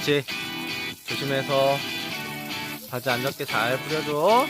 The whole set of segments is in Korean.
그렇지. 조심해서 바지 안 젖게 잘 뿌려줘.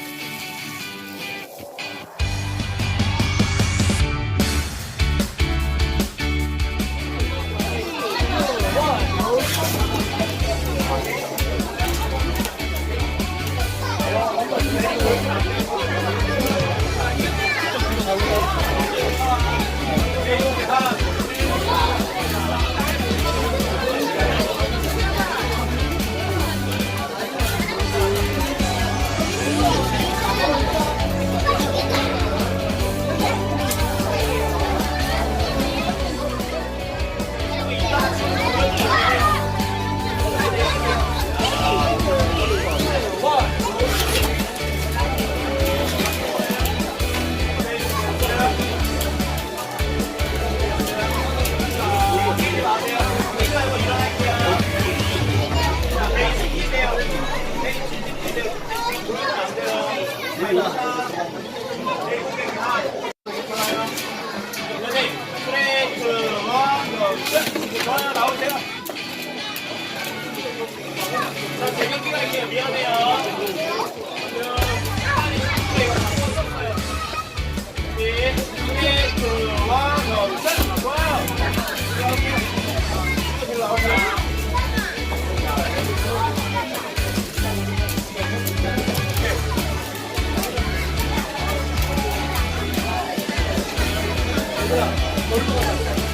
가자.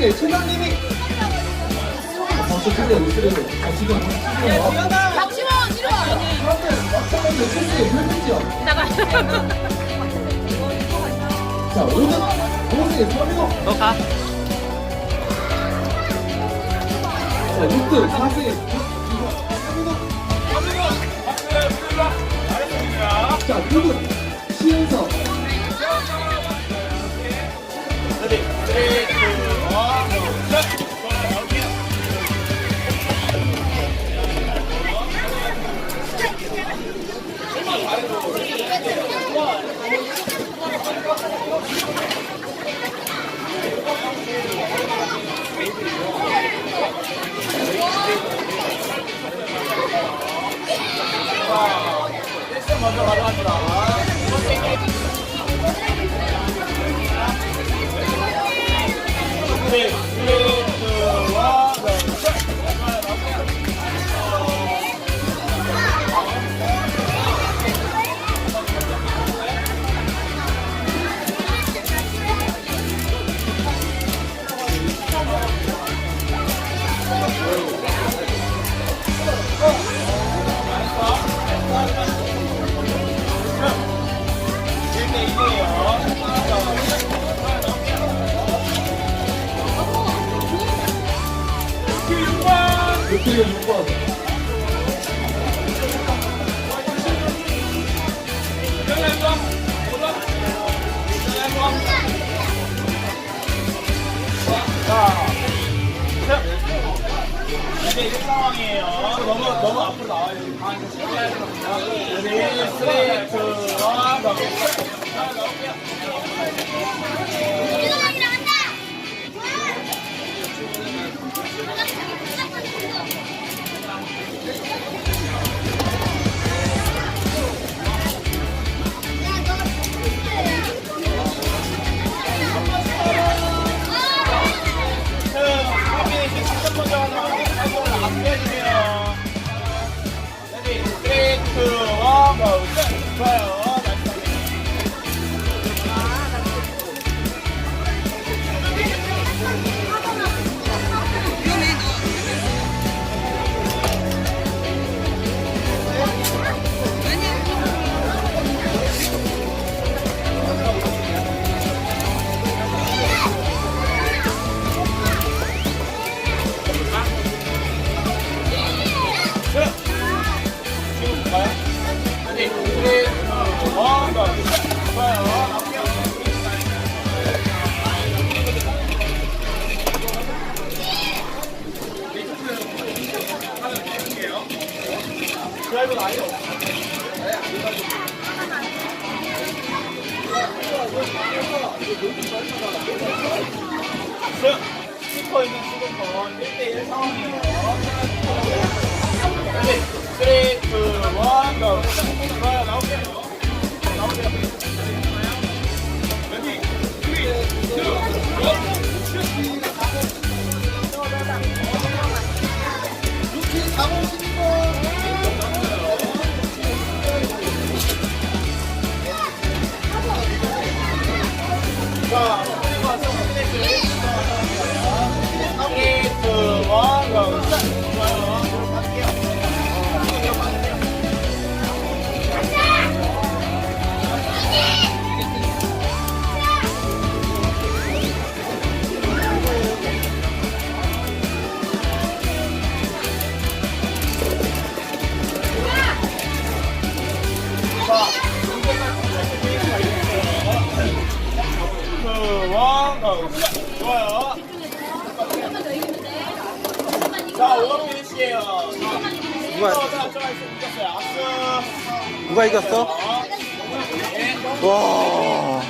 네, 최강님이 박수 크게 웃으려고 아, 지금 박지원 이리 와. 그런데 막상한데 체스의 혈맹지야 나가. 자 5등 5등에 서민호 너 가. 자 6등 4등에 자 9등 시은석 육등에 6번 이제 이런 상황이에요. 너무 너무 앞으로 나와요. 레디, 스트레이트, 원, 넘겨. 레디, 스트레이트, 원, 넘겨. 좋아요. 나이스. 지금 가요? 레디, 스트레이트, 원, 넘겨. 좋아요. 넘겨. 드라이브는 아예 없어. 지금 스피커 있는 지금 건 1대1 상황이에요. 좋아요. 자, 5번 피니시에요. 누가. 누가 이겼어? 와.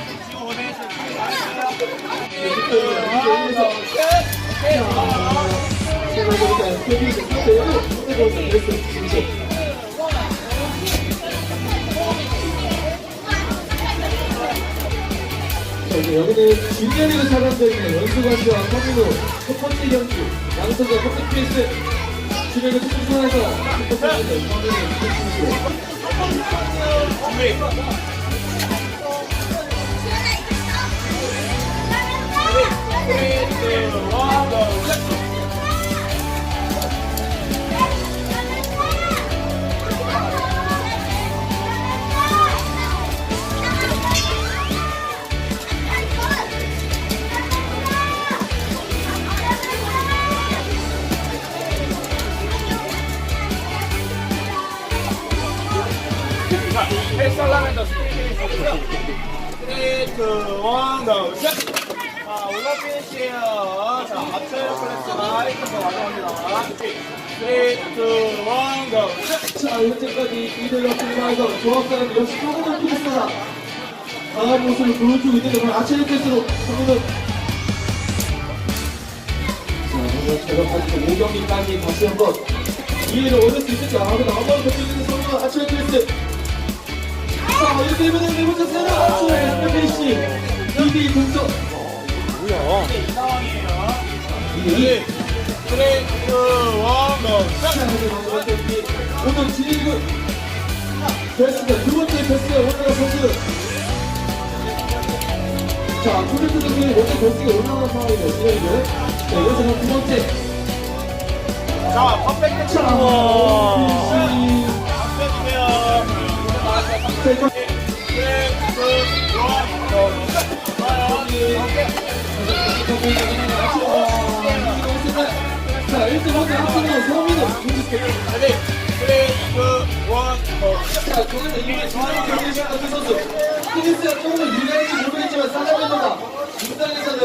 제가 보니까 SKB 4대1로 3대1로 됐어요 진짜 자, 이제 여기는 진열이로 촬영되어 있는 연수관과 서민호 첫 번째 경기 양선과 커피피스 진열이 특수선에서 첫 번째 경기 특수선 준비. 스트레이 원, 원더 샷! 자, 올라 피니시에요. 자, 앞체 플렉스 라이트로 완성합니다. 3, 2, 원더 샷! 자, 현재까지 이들과 팀에서 조합사는 역시 조금은 피했으나 강한 모습을 보여주고 있는데 아치를 패스로 성민은 자, 오늘 저녁까지 5경기까지 다시 한번 기회를 얻을 수 있을까 하고 한번 더 뛰는 성민은 아치를 패스 자, 이렇게 되면 네 번째 세트 2대2 동점 뭐야? 이 상황이에요. 2대2 3, 2, 원더 샷! 자, 오늘 진리그 베스트 두 번째 베스트 올라간 선수 자, 초대표 선수는 먼저 베스트가 올라간 상황이에요, 진리그 자, 이어서 두 번째 자, 퍼펙트 자, 자, 1등 먼저 합치는 성민은 레디 3, 2, 1, 자, 저는 이게 중앙 경기 시작한 그 선수 테니스가 조금 유리한지 모르겠지만 사자면서가 육상에서는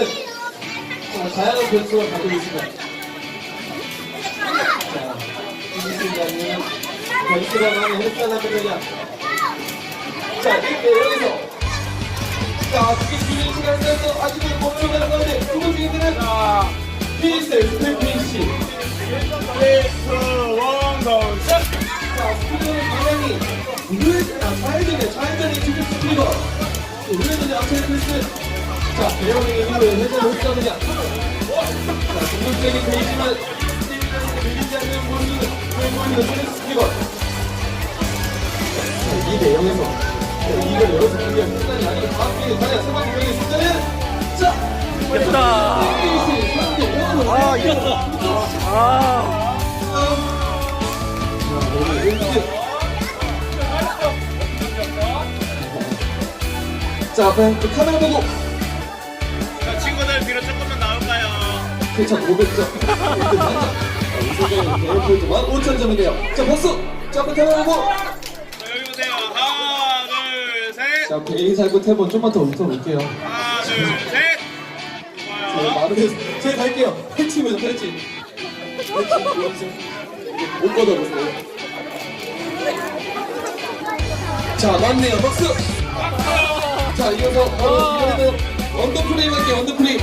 자, 다양한 변수가 가지고 있습니다. 자, 테니스장은 변수가 많은 헬스장하면이야. 자, 이렇게 여기서 자, 그게 시간에서 아직은 못 들어가는 가운데 두 번째 경기는 자, 테니스 스텝 피니시 3, 2, 원더 샷! 자, 스피드는 방향이 우회, 아, 좌회전이에요. 좌회전이 지금 스피드. 우회전이 앞에 패스. 자, 배영의 힘으로 회전을 흡수하느냐. 자, 페이지만 스피드는 밀리지 않는 왼손이 패스 스피드. 자, 2대 0에서. 이걸 여기서 경기가 끝나지 아니고 다음 경기 과연 세 번째 경기 승자는 자! 예쁘다. 3대 0으로. 아, 이겼어. 아. 자, 오늘 1등. 자, 그럼 그 카메라 보고 자, 친구들 뒤로 조금만 나올까요? 7,500점. 1등 만점. 우승자는 대회포인트 15,000점이네요. 자, 박수! 자, 그 카메라 보고. 자. 자, 개인 살고 태번 좀만 더 웃어볼게요. 하나, 둘, 셋. 네, 좋아요. 마르면 제가 갈게요. 팬치면서 팬치. 팬치, 여기서. 못 걷어보세요. 자, 맞네요. 박수! 자, 이어서 바로 이번에는 언더프레임 할게요. 언더프레임.